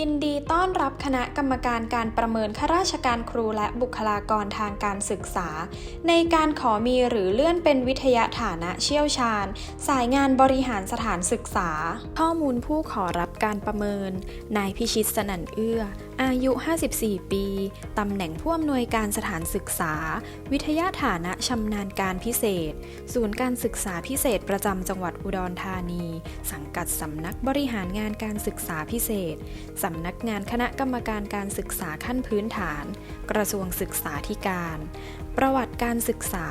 ยินดีต้อนรับคณะกรรมการการประเมินข้าราชการครูและบุคลากรทางการศึกษา ในการขอมีหรือเลื่อนเป็นวิทยาฐานะเชี่ยวชาญ สายงานบริหารสถานศึกษา ข้อมูลผู้ขอรับการประเมิน นายพิชิตสนันเอื้อ อายุ 54 ปี ตำแหน่งผู้อำนวยการสถานศึกษา วิทยาฐานะชำนาญการพิเศษ ศูนย์การศึกษาพิเศษประจำจังหวัดอุดรธานี สังกัดสำนักบริหารงานการศึกษาพิเศษ สำนักงานคณะกรรมการการศึกษาขั้นพื้นฐาน กระทรวงศึกษาธิการ ประวัติการศึกษา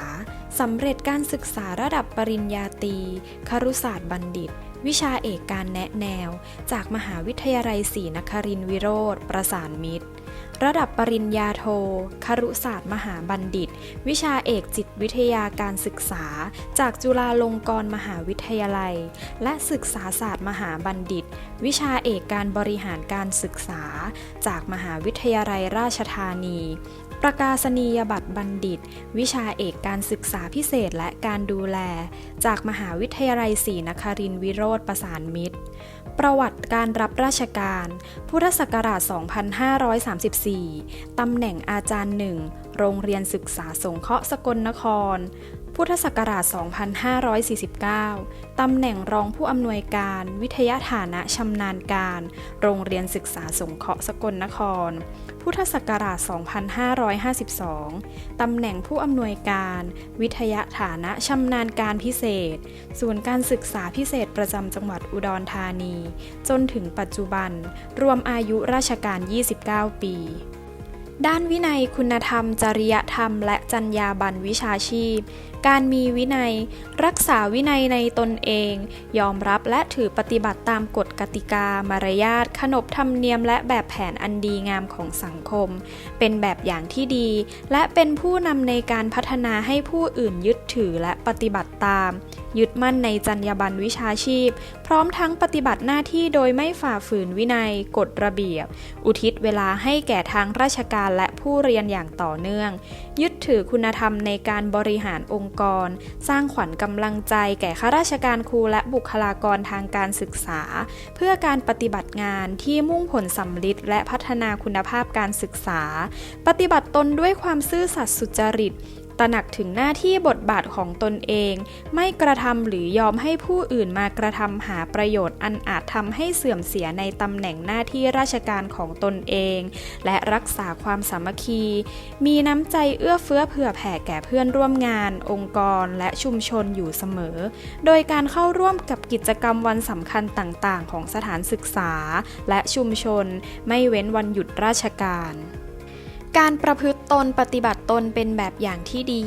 สำเร็จการศึกษาระดับปริญญาตรีครุศาสตร์บัณฑิต วิชาเอกการแนะแนว จากมหาวิทยาลัยศรีนครินทรวิโรธประสานมิตร ระดับปริญญาโท ครุศาสตร์มหาบัณฑิต วิชาเอกจิตวิทยาการศึกษา จากจุฬาลงกรณ์มหาวิทยาลัย และศึกษาศาสตร์มหาบัณฑิต วิชาเอกการบริหารการศึกษา จากมหาวิทยาลัยราชธานี ประกาศนียบัตรบัณฑิต วิชาเอกการศึกษาพิเศษและการดูแล จากมหาวิทยาลัยศรีนครินทรวิโรธประสานมิตร ประวัติการรับราชการ พุทธศักราช 2534 ตำแหน่งอาจารย์หนึ่ง โรงเรียนศึกษาสงเคราะห์สกลนคร พุทธศักราช 2549 ตำแหน่งรองผู้อำนวยการวิทยาฐานะชำนาญการ โรงเรียนศึกษาสงเคราะห์สกลนคร พุทธศักราช 2552 ตำแหน่งผู้อำนวยการ วิทยาฐานะชำนาญการพิเศษ ศูนย์การศึกษาพิเศษประจำจังหวัดอุดรธานี จนถึงปัจจุบัน รวมอายุราชการ 29 ปี ด้านวินัยคุณธรรม จริยธรรม และจรรยาบรรณวิชาชีพ การมีวินัย รักษาวินัยในตนเอง ยอมรับและถือปฏิบัติตามกฎกติกา มารยาทขนบธรรมเนียม และแบบแผนอันดีงามของสังคม เป็นแบบอย่างที่ดี และเป็นผู้นำในการพัฒนาให้ผู้อื่นยึดถือและปฏิบัติตามยึดมั่นในจรรยาบรรณวิชาชีพ พร้อมทั้งปฏิบัติหน้าที่โดยไม่ฝ่าฝืนวินัยกฎระเบียบ อุทิศเวลาให้แก่ทางราชการและผู้เรียนอย่างต่อเนื่อง ยึดถือคุณธรรมในการบริหารองค์กร สร้างขวัญกำลังใจแก่ข้าราชการครูและบุคลากรทางการศึกษา เพื่อการปฏิบัติงานที่มุ่งผลสำลิดและพัฒนาคุณภาพการศึกษา ปฏิบัติตนด้วยความซื่อสัตย์สุจริต ตระหนักถึงหน้าที่บทบาทของตนเอง ไม่กระทำหรือยอมให้ผู้อื่นมากระทำหาประโยชน์อันอาจทำให้เสื่อมเสียในตำแหน่งหน้าที่ราชการของตนเอง และรักษาความสามัคคี มีน้ำใจเอื้อเฟื้อเผื่อแผ่แก่เพื่อนร่วมงาน องค์กรและชุมชนอยู่เสมอ โดยการเข้าร่วมกับกิจกรรมวันสำคัญต่างๆ ของสถานศึกษา และชุมชน ไม่เว้นวันหยุดราชการ การประพฤติตนปฏิบัติตนเป็นแบบอย่างที่ดี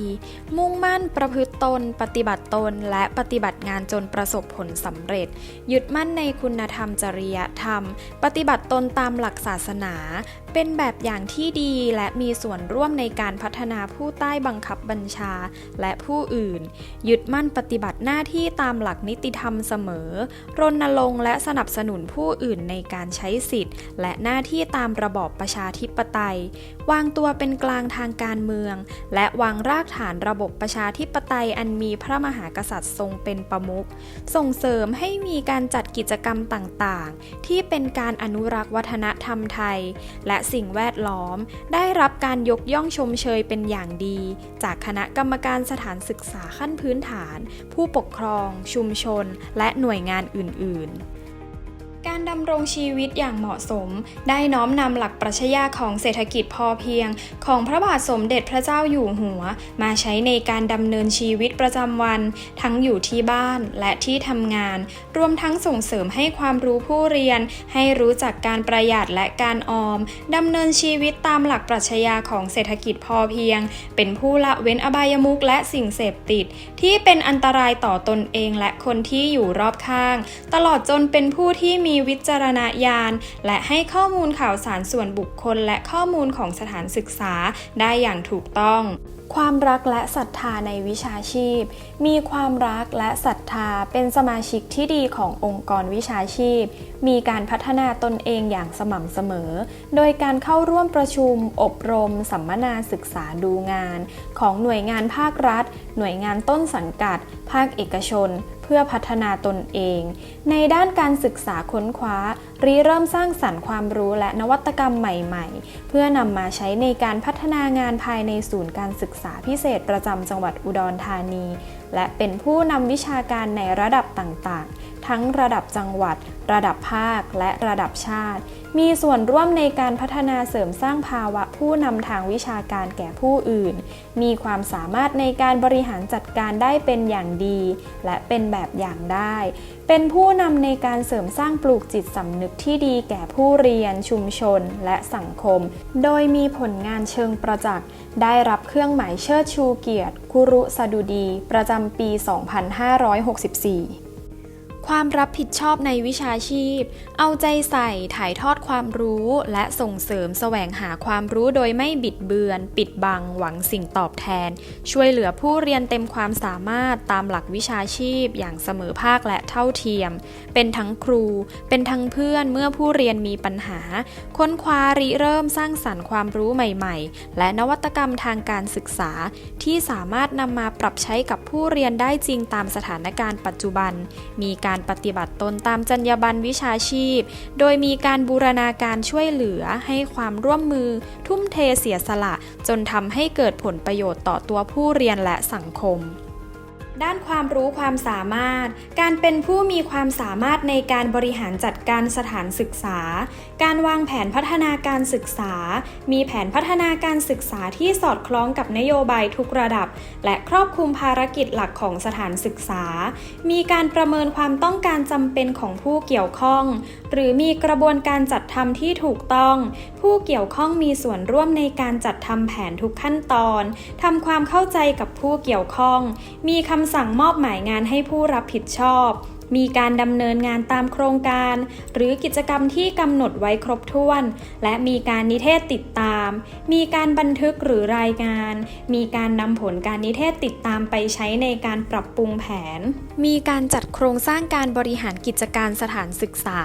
มุ่งมั่นประพฤติตน ปฏิบัติตน และปฏิบัติงานจนประสบผลสำเร็จ ยึดมั่นในคุณธรรมจริยธรรม ปฏิบัติตนตามหลักศาสนา เป็นแบบอย่างที่ดีและมีส่วนร่วมในการพัฒนาผู้ใต้บังคับบัญชาและผู้อื่น ยึดมั่นปฏิบัติหน้าที่ตามหลักนิติธรรมเสมอ รณรงค์และสนับสนุนผู้อื่นในการใช้สิทธิ์ และหน้าที่ตามระบอบประชาธิปไตย วางตัวเป็นกลางทางการเมือง และวางรากฐานระบบประชาธิปไตยอันมีพระมหากษัตริย์ทรงเป็นประมุข ส่งเสริมให้มีการจัดกิจกรรมต่างๆ ที่เป็นการอนุรักษ์วัฒนธรรมไทย และสิ่งแวดล้อม ได้รับการยกย่องชมเชยเป็นอย่างดี จากคณะกรรมการสถานศึกษาขั้นพื้นฐาน ผู้ปกครอง ชุมชน และหน่วยงานอื่น ๆ การดำรงชีวิตอย่างเหมาะสม ได้น้อมนำหลักปรัชญาของเศรษฐกิจพอเพียง ของพระบาทสมเด็จพระเจ้าอยู่หัว มาใช้ในการดำเนินชีวิตประจำวัน ทั้งอยู่ที่บ้านและที่ทำงาน รวมทั้งส่งเสริมให้ความรู้ผู้เรียน ให้รู้จักการประหยัดและการออมดำเนินชีวิตตามหลักปรัชญาของเศรษฐกิจพอเพียง เป็นผู้ละเว้นอบายมุขและสิ่งเสพติด ที่เป็นอันตรายต่อตนเองและคนที่อยู่รอบข้าง ตลอดจนเป็นผู้ที่มีีวิจารณญาณ และให้ข้อมูลข่าวสารส่วนบุคคล และข้อมูลของสถานศึกษาได้อย่างถูกต้อง ความรักและศรัทธาในวิชาชีพ มีความรักและศรัทธาเป็นสมาชิกที่ดีขององค์กรวิชาชีพ มีการพัฒนาตนเองอย่างสม่ำเสมอ โดยการเข้าร่วมประชุม อบรม สัมมนาศึกษาดูงาน ของหน่วยงานภาครัฐ หน่วยงานต้นสังกัด ภาคเอกชน เพื่อพัฒนาตนเอง ในด้านการศึกษาค้นคว้าริเริ่มสร้างสรรค์ความรู้และนวัตกรรมใหม่ๆ เพื่อนำมาใช้ในการพัฒนางานภายในศูนย์การศึกษาพิเศษประจำจังหวัดอุดรธานี และเป็นผู้นำวิชาการในระดับต่างๆ ทั้งระดับจังหวัด ระดับภาค และระดับชาติ มีส่วนร่วมในการพัฒนาเสริมสร้างภาวะผู้นำทางวิชาการแก่ผู้อื่น มีความสามารถในการบริหารจัดการได้เป็นอย่างดี และเป็นแบบอย่างได้ เป็นผู้นำในการเสริมสร้างปลูกจิตสำนึกที่ดีแก่ผู้เรียนชุมชนและสังคม โดยมีผลงานเชิงประจักษ์ ได้รับเครื่องหมายเชิดชูเกียรติคุรุสดุดี ประจำปี 2564 ความรับผิดชอบในวิชาชีพ เอาใจใส่ถ่ายทอดความรู้ และส่งเสริมแสวงหาความรู้โดยไม่บิดเบือน ปิดบัง หวังสิ่งตอบแทน ช่วยเหลือผู้เรียนเต็มความสามารถตามหลักวิชาชีพ อย่างเสมอภาคและเท่าเทียม เป็นทั้งครู เป็นทั้งเพื่อนเมื่อผู้เรียนมีปัญหา ค้นคว้าริเริ่มสร้างสรรค์ความรู้ใหม่ ๆ และนวัตกรรมทางการศึกษา ที่สามารถนำมาปรับใช้กับผู้เรียนได้จริงตามสถานการณ์ปัจจุบัน มีการปฏิบัติตนตามจรรยาบรรณวิชาชีพ โดยมีการบูรณาการช่วยเหลือให้ความร่วมมือ ทุ่มเทเสียสละ จนทำให้เกิดผลประโยชน์ต่อตัวผู้เรียนและสังคมด้านความรู้ความสามารถ การเป็นผู้มีความสามารถในการบริหารจัดการสถานศึกษาการวางแผนพัฒนาการศึกษา มีแผนพัฒนาการศึกษาที่สอดคล้องกับนโยบายทุกระดับ และครอบคลุมภารกิจหลักของสถานศึกษา มีการประเมินความต้องการจำเป็นของผู้เกี่ยวข้อง หรือมีกระบวนการจัดทำที่ถูกต้อง ผู้เกี่ยวข้องมีส่วนร่วมในการจัดทำแผนทุกขั้นตอนทำความเข้าใจกับผู้เกี่ยวข้อง มีคำสั่งมอบหมายงานให้ผู้รับผิดชอบ มีการดำเนินงานตามโครงการ หรือกิจกรรมที่กำหนดไว้ครบถ้วน และมีการนิเทศติดตาม มีการบันทึกหรือรายงาน มีการนำผลการนิเทศติดตามไปใช้ในการปรับปรุงแผน มีการจัดโครงสร้างการบริหารกิจการสถานศึกษา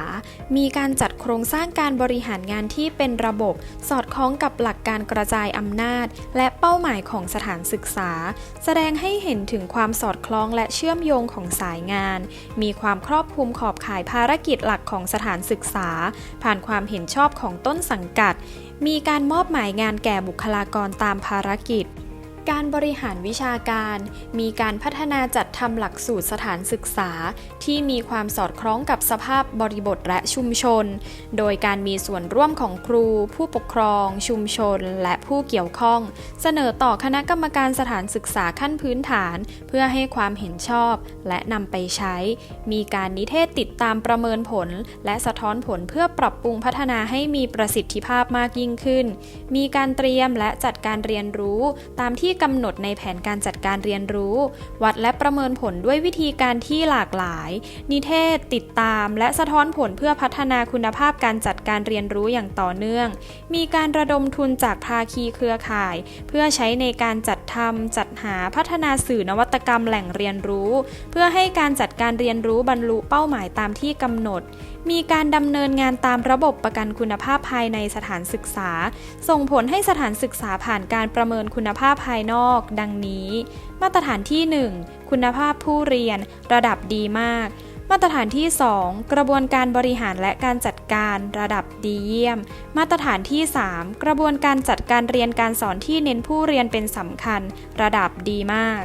มีการจัดโครงสร้างการบริหารงานที่เป็นระบบ สอดคล้องกับหลักการกระจายอำนาจ และเป้าหมายของสถานศึกษา แสดงให้เห็นถึงความสอดคล้องและเชื่อมโยงของสายงาน มีความครอบคลุมขอบข่ายภารกิจหลักของสถานศึกษา ผ่านความเห็นชอบของต้นสังกัด มีการมอบหมายงานแก่บุคลากรตามภารกิจ การบริหารวิชาการ มีการพัฒนาจัดทำหลักสูตรสถานศึกษา ที่มีความสอดคล้องกับสภาพบริบทและชุมชน โดยการมีส่วนร่วมของครู ผู้ปกครอง ชุมชน และผู้เกี่ยวข้อง เสนอต่อคณะกรรมการสถานศึกษาขั้นพื้นฐาน เพื่อให้ความเห็นชอบ และนำไปใช้ มีการนิเทศติดตามประเมินผล และสะท้อนผลเพื่อปรับปรุงพัฒนาให้มีประสิทธิภาพมากยิ่งขึ้น มีการเตรียมและจัดการเรียนรู้ตามที่กำหนดในแผนการจัดการเรียนรู้ วัดและประเมินผลด้วยวิธีการที่หลากหลาย นิเทศ ติดตาม และสะท้อนผลเพื่อพัฒนาคุณภาพการจัดการเรียนรู้อย่างต่อเนื่อง มีการระดมทุนจากภาคีเครือข่าย เพื่อใช้ในการจัดทำจัดหาพัฒนาสื่อนวัตกรรมแหล่งเรียนรู้ เพื่อให้การจัดการเรียนรู้บรรลุเป้าหมายตามที่กำหนด มีการดำเนินงานตามระบบประกันคุณภาพภายในสถานศึกษา ส่งผลให้สถานศึกษาผ่านการประเมินคุณภาพภายายนอก ดังนี้ มาตรฐานที่ 1 คุณภาพผู้เรียน ระดับดีมาก มาตรฐานที่ 2 กระบวนการบริหารและการจัดการ ระดับดีเยี่ยม มาตรฐานที่ 3 กระบวนการจัดการเรียนการสอนที่เน้นผู้เรียนเป็นสำคัญ ระดับดีมาก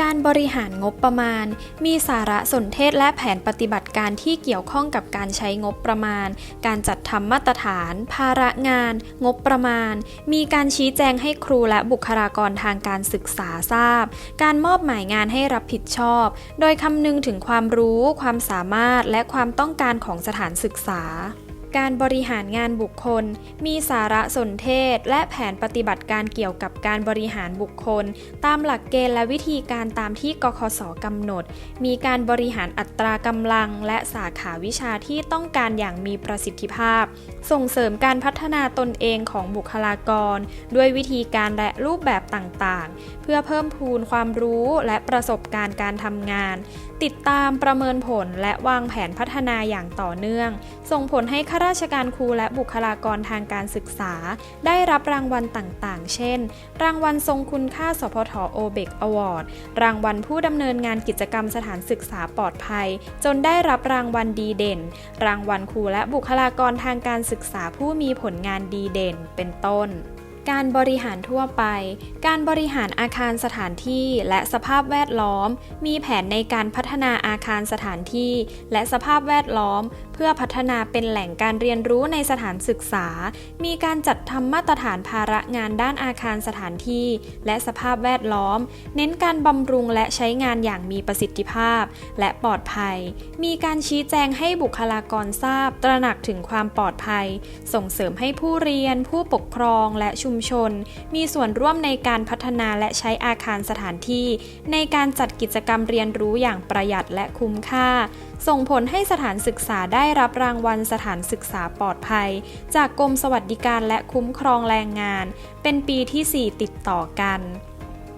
การบริหารงบประมาณ มีสาระสนเทศและแผนปฏิบัติการที่เกี่ยวข้องกับการใช้งบประมาณ การจัดทำมาตรฐาน ภาระงาน งบประมาณ มีการชี้แจงให้ครูและบุคลากรทางการศึกษาทราบ การมอบหมายงานให้รับผิดชอบ โดยคำนึงถึงความรู้ ความสามารถ และความต้องการของสถานศึกษา การบริหารงานบุคคล มีสาระสนเทศ และแผนปฏิบัติการเกี่ยวกับการบริหารบุคคล ตามหลักเกณฑ์และวิธีการตามที่กคสกำหนด มีการบริหารอัตรากำลัง และสาขาวิชาที่ต้องการอย่างมีประสิทธิภาพ ส่งเสริมการพัฒนาตนเองของบุคลากร ด้วยวิธีการและรูปแบบต่างๆ เพื่อเพิ่มพูนความรู้และประสบการณ์การทำงาน ติดตามประเมินผลและวางแผนพัฒนาอย่างต่อเนื่อง ส่งผลให้ข้าราชการครูและบุคลากรทางการศึกษา ได้รับรางวัลต่างๆ เช่น รางวัลทรงคุณค่าสพทโอเบกอวอร์ด รางวัลผู้ดำเนินงานกิจกรรมสถานศึกษาปลอดภัย จนได้รับรางวัลดีเด่น รางวัลครูและบุคลากรทางการศึกษาผู้มีผลงานดีเด่น เป็นต้น การบริหารทั่วไป การบริหารอาคารสถานที่และสภาพแวดล้อม มีแผนในการพัฒนาอาคารสถานที่ และสภาพแวดล้อม เพื่อพัฒนาเป็นแหล่งการเรียนรู้ในสถานศึกษา มีการจัดทำมาตรฐานภาระงานด้านอาคารสถานที่ และสภาพแวดล้อม เน้นการบำรุงและใช้งานอย่างมีประสิทธิภาพ และปลอดภัย มีการชี้แจงให้บุคลากรทราบ ตระหนักถึงความปลอดภัย ส่งเสริมให้ผู้เรียน ผู้ปกครองและชุมชน มีส่วนร่วมในการพัฒนาและใช้อาคารสถานที่ ในการจัดกิจกรรมเรียนรู้อย่างประหยัดและคุ้มค่า ส่งผลให้สถานศึกษาได้รับรางวัลสถานศึกษาปลอดภัย จากกรมสวัสดิการและคุ้มครองแรงงาน เป็นปีที่ 4 ติดต่อกัน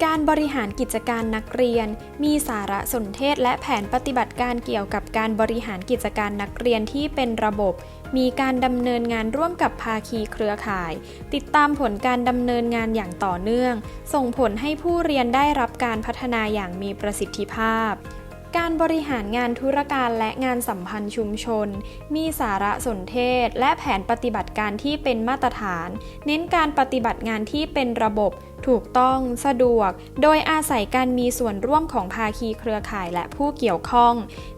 การบริหารกิจการนักเรียน มีสารสนเทศและแผนปฏิบัติการเกี่ยวกับการบริหารกิจการนักเรียนที่เป็นระบบ มีการดำเนินงานร่วมกับภาคีเครือข่าย ติดตามผลการดำเนินงานอย่างต่อเนื่อง ส่งผลให้ผู้เรียนได้รับการพัฒนาอย่างมีประสิทธิภาพ การบริหารงานธุรการและงานสัมพันธ์ชุมชน มีสาระสนเทศ และแผนปฏิบัติการที่เป็นมาตรฐาน เน้นการปฏิบัติงานที่เป็นระบบ ถูกต้อง สะดวก โดยอาศัยการมีส่วนร่วมของภาคีเครือข่ายและผู้เกี่ยวข้อง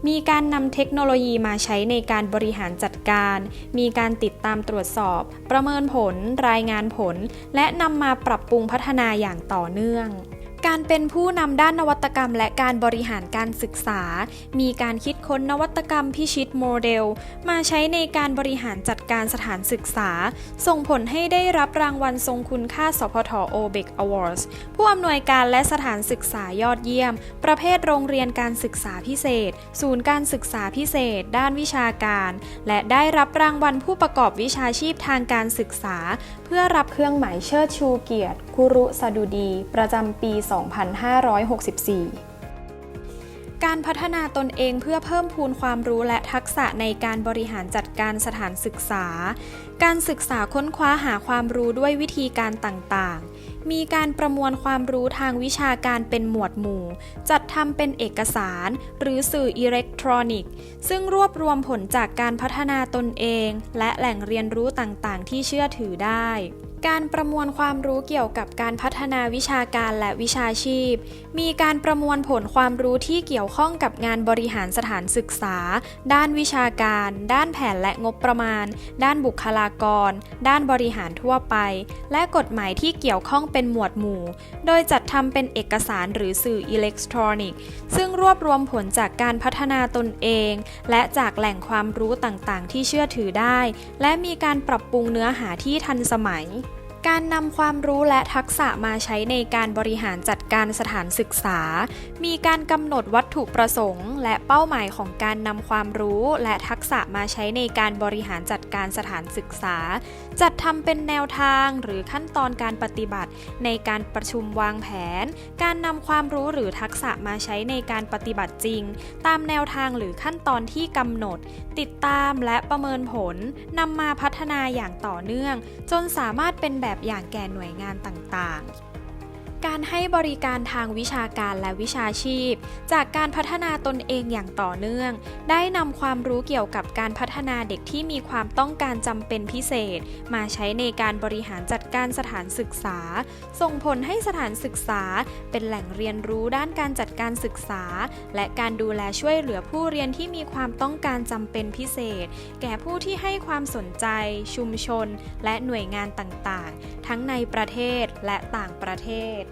มีการนำเทคโนโลยีมาใช้ในการบริหารจัดการ มีการติดตามตรวจสอบ ประเมินผล รายงานผล และนำมาปรับปรุงพัฒนาอย่างต่อเนื่อง การเป็นผู้นำด้านนวัตกรรมและการบริหารการศึกษา มีการคิดค้นนวัตกรรมพิชิตโมเดล มาใช้ในการบริหารจัดการสถานศึกษา ส่งผลให้ได้รับรางวัลทรงคุณค่าสพทโอเบกอวอร์สผู้อำนวยการและสถานศึกษายอดเยี่ยม ประเภทโรงเรียนการศึกษาพิเศษ ศูนย์การศึกษาพิเศษ ด้านวิชาการ และได้รับรางวัลผู้ประกอบวิชาชีพทางการศึกษา เพื่อรับเครื่องหมายเชิดชูเกียรติคุรุสดุดี ประจำปี 2564การพัฒนาตนเองเพื่อเพิ่มพูนความรู้และทักษะในการบริหารจัดการสถานศึกษา การศึกษาค้นคว้าหาความรู้ด้วยวิธีการต่างๆ มีการประมวลความรู้ทางวิชาการเป็นหมวดหมู่ จัดทำเป็นเอกสาร หรือสื่ออิเล็กทรอนิกส์ ซึ่งรวบรวมผลจากการพัฒนาตนเอง และแหล่งเรียนรู้ต่างๆ ที่เชื่อถือได้ การประมวลความรู้เกี่ยวกับการพัฒนาวิชาการและวิชาชีพ มีการประมวลผลความรู้ที่เกี่ยวข้องกับงานบริหารสถานศึกษา ด้านวิชาการ ด้านแผนและงบประมาณ ด้านบุคลากร ด้านบริหารทั่วไป และกฎหมายที่เกี่ยวข้องเป็นหมวดหมู่ โดยจัดทำเป็นเอกสารหรือสื่ออิเล็กทรอนิกส์ ซึ่งรวบรวมผลจากการพัฒนาตนเอง และจากแหล่งความรู้ต่างๆ ที่เชื่อถือได้ และมีการปรับปรุงเนื้อหาที่ทันสมัย การนำความรู้และทักษะมาใช้ในการบริหารจัดการสถานศึกษา มีการกำหนดวัตถุประสงค์ และเป้าหมายของการนำความรู้และทักษะมาใช้ในการบริหารจัดการสถานศึกษา จัดทำเป็นแนวทางหรือขั้นตอนการปฏิบัติ ในการประชุมวางแผน การนำความรู้หรือทักษะมาใช้ในการปฏิบัติจริง ตามแนวทางหรือขั้นตอนที่กำหนด ติดตามและประเมินผลนำมาพัฒนาอย่างต่อเนื่อง จนสามารถเป็นแบบแบบอย่างแก่หน่วยงานต่างๆ การให้บริการทางวิชาการและวิชาชีพ จากการพัฒนาตนเองอย่างต่อเนื่อง ได้นำความรู้เกี่ยวกับการพัฒนาเด็กที่มีความต้องการจำเป็นพิเศษ มาใช้ในการบริหารจัดการสถานศึกษา ส่งผลให้สถานศึกษา เป็นแหล่งเรียนรู้ด้านการจัดการศึกษา และการดูแลช่วยเหลือผู้เรียนที่มีความต้องการจำเป็นพิเศษ แก่ผู้ที่ให้ความสนใจ ชุมชน และหน่วยงานต่างๆ ทั้งในประเทศและต่างประเทศ